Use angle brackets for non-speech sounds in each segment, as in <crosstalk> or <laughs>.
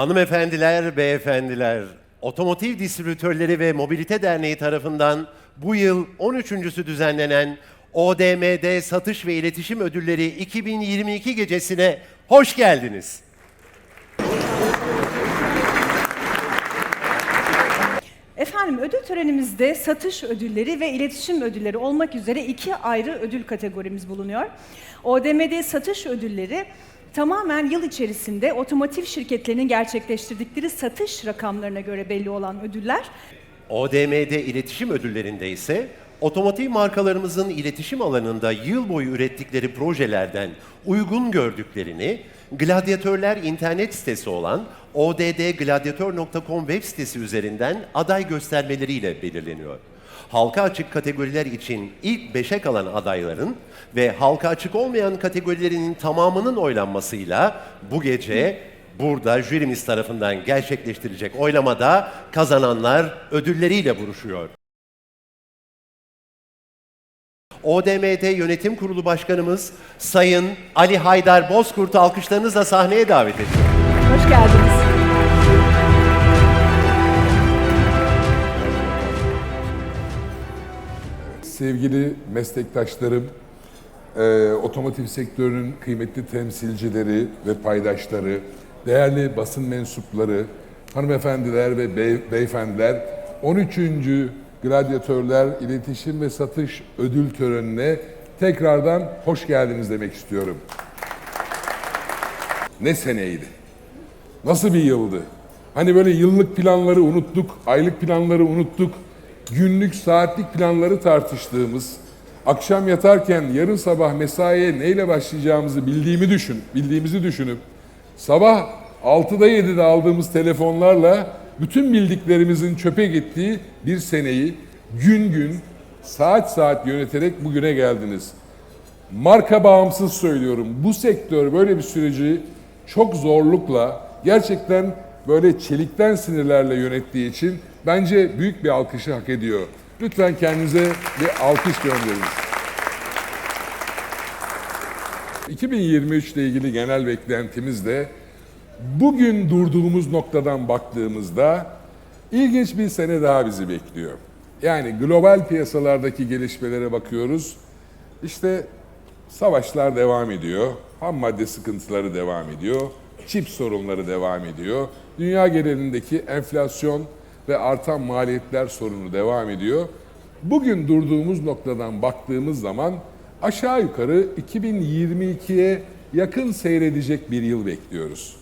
Hanımefendiler, beyefendiler, Otomotiv Distribütörleri ve Mobilite Derneği tarafından bu yıl 13.sü düzenlenen ODMD Satış ve İletişim Ödülleri 2022 gecesine hoş geldiniz. Efendim ödül törenimizde satış ödülleri ve iletişim ödülleri olmak üzere iki ayrı ödül kategorimiz bulunuyor. ODMD satış ödülleri tamamen yıl içerisinde otomotiv şirketlerinin gerçekleştirdikleri satış rakamlarına göre belli olan ödüller. ODM'de iletişim ödüllerinde ise otomotiv markalarımızın iletişim alanında yıl boyu ürettikleri projelerden uygun gördüklerini Gladyatörler internet sitesi olan oddgladyatör.com web sitesi üzerinden aday göstermeleriyle belirleniyor. Halka açık kategoriler için ilk beşe kalan adayların ve halka açık olmayan kategorilerinin tamamının oylanmasıyla bu gece Burada jürimiz tarafından gerçekleştirilecek oylamada kazananlar ödülleriyle buruşuyor. ODMT Yönetim Kurulu Başkanımız Sayın Ali Haydar Bozkurt'u alkışlarınızla sahneye davet ediyorum. Hoş geldiniz. Sevgili meslektaşlarım, e, otomotiv sektörünün kıymetli temsilcileri ve paydaşları, değerli basın mensupları, hanımefendiler ve bey, beyefendiler, 13. Gladyatörler İletişim ve Satış Ödül Töreni'ne tekrardan hoş geldiniz demek istiyorum. Ne seneydi? Nasıl bir yıldı? Hani böyle yıllık planları unuttuk, aylık planları unuttuk, günlük, saatlik planları tartıştığımız, akşam yatarken yarın sabah mesaiye neyle başlayacağımızı bildiğimi düşün, bildiğimizi düşünüp sabah 6'da 7'de aldığımız telefonlarla bütün bildiklerimizin çöpe gittiği bir seneyi gün gün, saat saat yöneterek bugüne geldiniz. Marka bağımsız söylüyorum. Bu sektör böyle bir süreci çok zorlukla, gerçekten böyle çelikten sinirlerle yönettiği için bence büyük bir alkışı hak ediyor. Lütfen kendinize bir alkış gönderin. 2023 ile ilgili genel beklentimiz de bugün durduğumuz noktadan baktığımızda ilginç bir sene daha bizi bekliyor. Yani global piyasalardaki gelişmelere bakıyoruz. İşte savaşlar devam ediyor. Ham madde sıkıntıları devam ediyor. Çip sorunları devam ediyor. Dünya genelindeki enflasyon ve artan maliyetler sorunu devam ediyor. Bugün durduğumuz noktadan baktığımız zaman aşağı yukarı 2022'ye yakın seyredecek bir yıl bekliyoruz.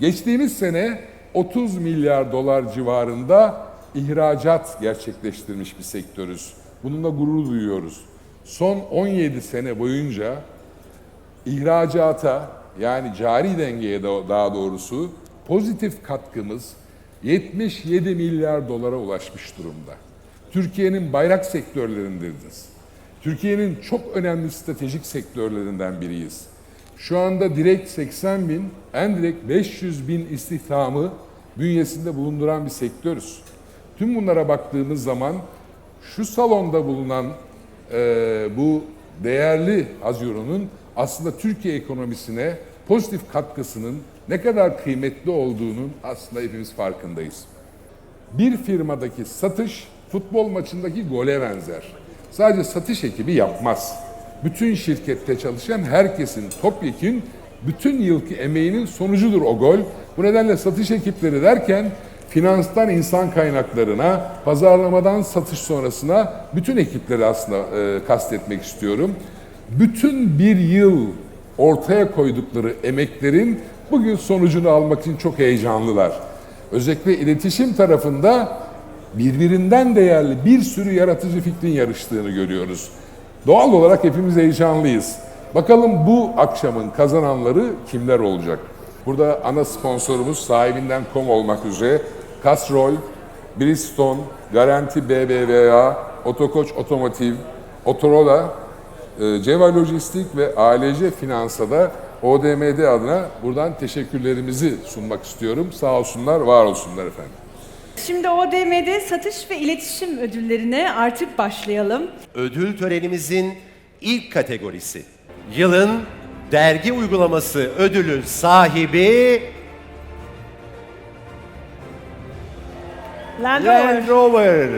Geçtiğimiz sene 30 milyar dolar civarında ihracat gerçekleştirmiş bir sektörüz. Bununla gurur duyuyoruz. Son 17 sene boyunca ihracata yani cari dengeye de- daha doğrusu pozitif katkımız 77 milyar dolara ulaşmış durumda. Türkiye'nin bayrak sektörlerindeniz. Türkiye'nin çok önemli stratejik sektörlerinden biriyiz. Şu anda direkt 80 bin, en direkt 500 bin istihdamı bünyesinde bulunduran bir sektörüz. Tüm bunlara baktığımız zaman şu salonda bulunan e, bu değerli Azyuro'nun aslında Türkiye ekonomisine pozitif katkısının ne kadar kıymetli olduğunun aslında hepimiz farkındayız. Bir firmadaki satış futbol maçındaki gole benzer. Sadece satış ekibi yapmaz. Bütün şirkette çalışan herkesin topyekün bütün yılki emeğinin sonucudur o gol. Bu nedenle satış ekipleri derken finanstan insan kaynaklarına, pazarlamadan satış sonrasına bütün ekipleri aslında e, kastetmek istiyorum. Bütün bir yıl ortaya koydukları emeklerin bugün sonucunu almak için çok heyecanlılar. Özellikle iletişim tarafında birbirinden değerli bir sürü yaratıcı fikrin yarıştığını görüyoruz. Doğal olarak hepimiz heyecanlıyız. Bakalım bu akşamın kazananları kimler olacak? Burada ana sponsorumuz sahibinden kom olmak üzere Castrol, Bridgestone, Garanti BBVA, Otokoç Otomotiv, Otorola, e, Ceva Lojistik ve ALC Finans'a da ODMD adına buradan teşekkürlerimizi sunmak istiyorum. Sağ olsunlar, var olsunlar efendim. Şimdi ODM'de satış ve iletişim ödüllerine artık başlayalım. Ödül törenimizin ilk kategorisi. Yılın dergi uygulaması ödülü sahibi Land Rover. Land Rover.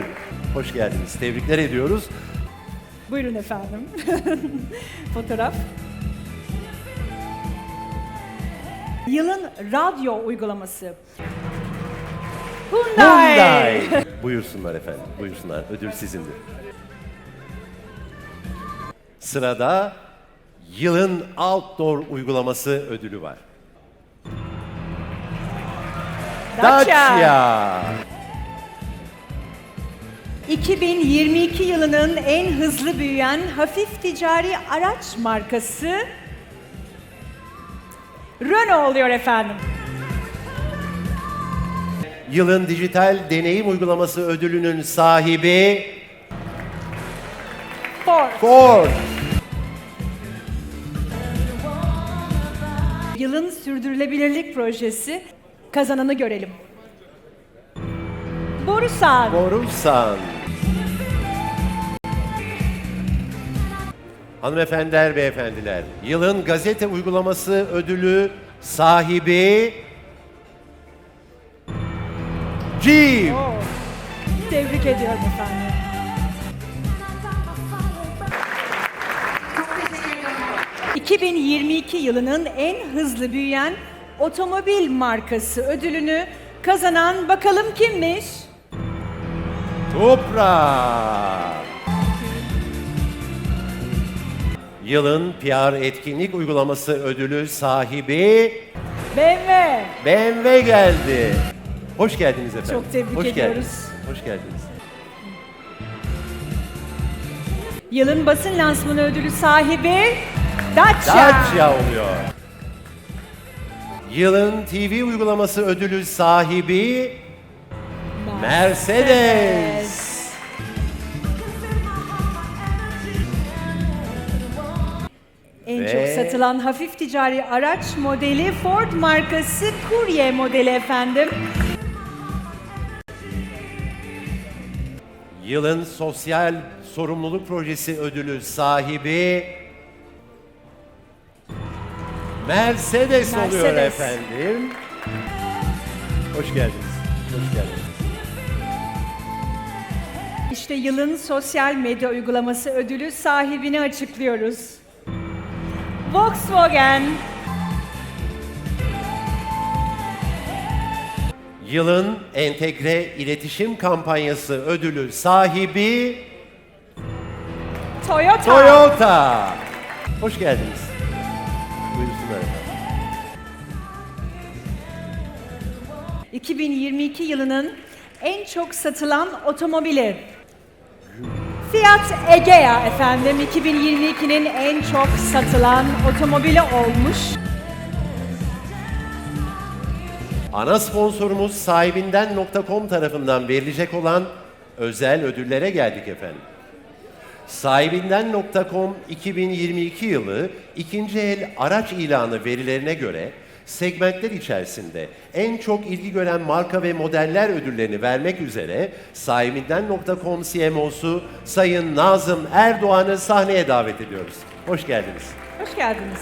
Hoş geldiniz. Tebrikler ediyoruz. Buyurun efendim. <laughs> Fotoğraf. Yılın radyo uygulaması. Hyundai. Hyundai. Buyursunlar efendim. Buyursunlar. Ödül sizindir. Sırada yılın outdoor uygulaması ödülü var. Dacia. 2022 yılının en hızlı büyüyen hafif ticari araç markası Renault oluyor efendim. Yılın dijital deneyim uygulaması ödülünün sahibi Ford. Ford. Yılın sürdürülebilirlik projesi kazananı görelim. Borusan. Borusan. Hanımefendiler, beyefendiler, yılın gazete uygulaması ödülü sahibi Jeep. Oo. Tebrik ediyorum efendim. ...2022 yılının en hızlı büyüyen otomobil markası ödülünü kazanan bakalım kimmiş? Toprak. Yılın PR etkinlik uygulaması ödülü sahibi BMW. BMW geldi. Hoş geldiniz efendim. Çok tebrik Hoş ediyoruz. Geldiniz. Hoş geldiniz. Yılın basın lansmanı ödülü sahibi Dacia. Dacia oluyor. Yılın TV uygulaması ödülü sahibi Mercedes. En satılan hafif ticari araç modeli Ford markası Courier modeli efendim. Yılın sosyal sorumluluk projesi ödülü sahibi Mercedes, oluyor Mercedes. efendim. Hoş geldiniz. Hoş geldiniz. İşte yılın sosyal medya uygulaması ödülü sahibini açıklıyoruz. Volkswagen. Yılın entegre iletişim kampanyası ödülü sahibi Toyota. Toyota. Hoş geldiniz. Buyursunlar efendim. 2022 yılının en çok satılan otomobili. Fiat Egea efendim 2022'nin en çok satılan otomobili olmuş. Ana sponsorumuz sahibinden.com tarafından verilecek olan özel ödüllere geldik efendim. Sahibinden.com 2022 yılı ikinci el araç ilanı verilerine göre segmentler içerisinde en çok ilgi gören marka ve modeller ödüllerini vermek üzere sahibinden.com CMO'su Sayın Nazım Erdoğan'ı sahneye davet ediyoruz. Hoş geldiniz. Hoş geldiniz.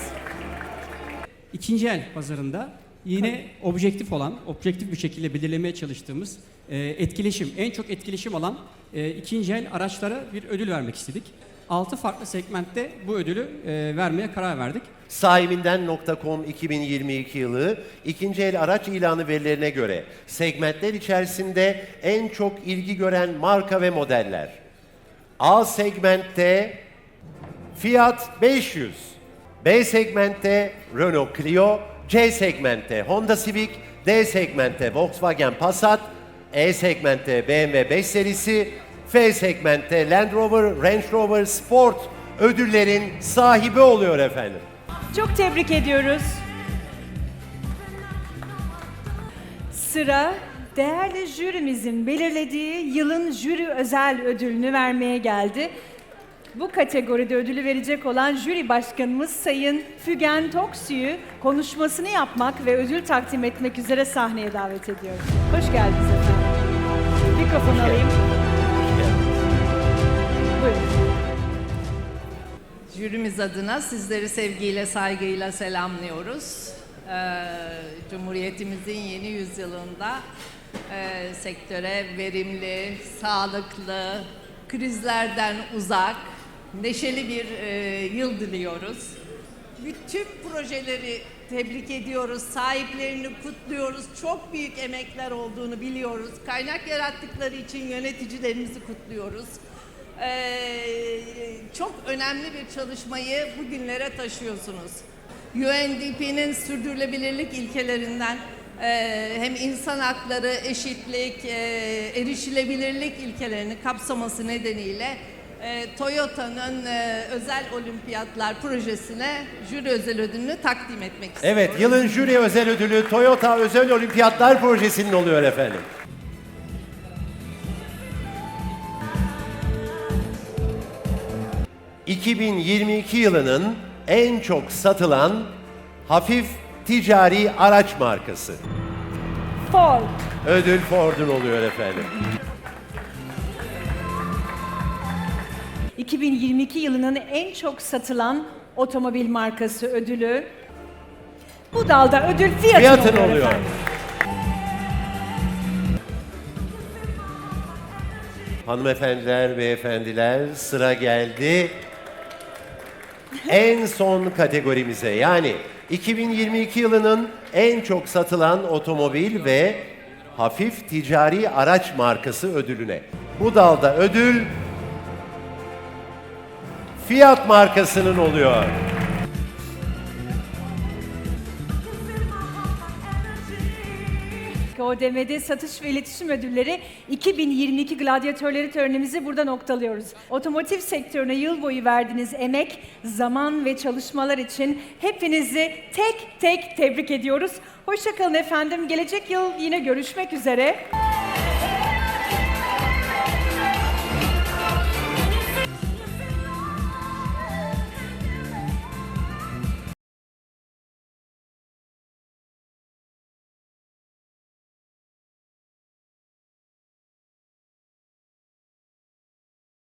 İkinci el pazarında yine objektif olan, objektif bir şekilde belirlemeye çalıştığımız e, etkileşim, en çok etkileşim alan e, ikinci el araçlara bir ödül vermek istedik. 6 farklı segmentte bu ödülü e, vermeye karar verdik. Sahibinden.com 2022 yılı ikinci el araç ilanı verilerine göre segmentler içerisinde en çok ilgi gören marka ve modeller. A segmentte Fiat 500, B segmentte Renault Clio, C segmentte Honda Civic, D segmentte Volkswagen Passat, E segmentte BMW 5 serisi, F segmentte Land Rover, Range Rover Sport ödüllerin sahibi oluyor efendim. Çok tebrik ediyoruz. Sıra değerli jürimizin belirlediği yılın jüri özel ödülünü vermeye geldi. Bu kategoride ödülü verecek olan jüri başkanımız Sayın Fügen Toksu'yu konuşmasını yapmak ve ödül takdim etmek üzere sahneye davet ediyorum. Hoş geldiniz efendim. Mikrofonu alayım. Buyurun. Jürimiz adına sizleri sevgiyle, saygıyla selamlıyoruz. Ee, Cumhuriyetimizin yeni yüzyılında e, sektöre verimli, sağlıklı, krizlerden uzak, neşeli bir e, yıl diliyoruz. Bütün projeleri tebrik ediyoruz, sahiplerini kutluyoruz. Çok büyük emekler olduğunu biliyoruz. Kaynak yarattıkları için yöneticilerimizi kutluyoruz. Ee, çok önemli bir çalışmayı bugünlere taşıyorsunuz. UNDP'nin sürdürülebilirlik ilkelerinden e, hem insan hakları, eşitlik, e, erişilebilirlik ilkelerini kapsaması nedeniyle e, Toyota'nın e, özel olimpiyatlar projesine jüri özel ödülünü takdim etmek istiyorum. Evet, yılın jüri özel ödülü Toyota Özel Olimpiyatlar Projesi'nin oluyor efendim. ...2022 yılının en çok satılan hafif ticari araç markası. Ford. Ödül Ford'un oluyor efendim. 2022 yılının en çok satılan otomobil markası ödülü. Bu dalda ödül Fiat'ın, Fiat'ın oluyor. oluyor. efendim. Hanımefendiler, beyefendiler sıra geldi. En son kategorimize yani 2022 yılının en çok satılan otomobil ve hafif ticari araç markası ödülüne. Bu dalda ödül Fiat markasının oluyor. KODM'de satış ve iletişim ödülleri 2022 gladyatörleri törenimizi burada noktalıyoruz. Otomotiv sektörüne yıl boyu verdiğiniz emek, zaman ve çalışmalar için hepinizi tek tek tebrik ediyoruz. Hoşçakalın efendim. Gelecek yıl yine görüşmek üzere.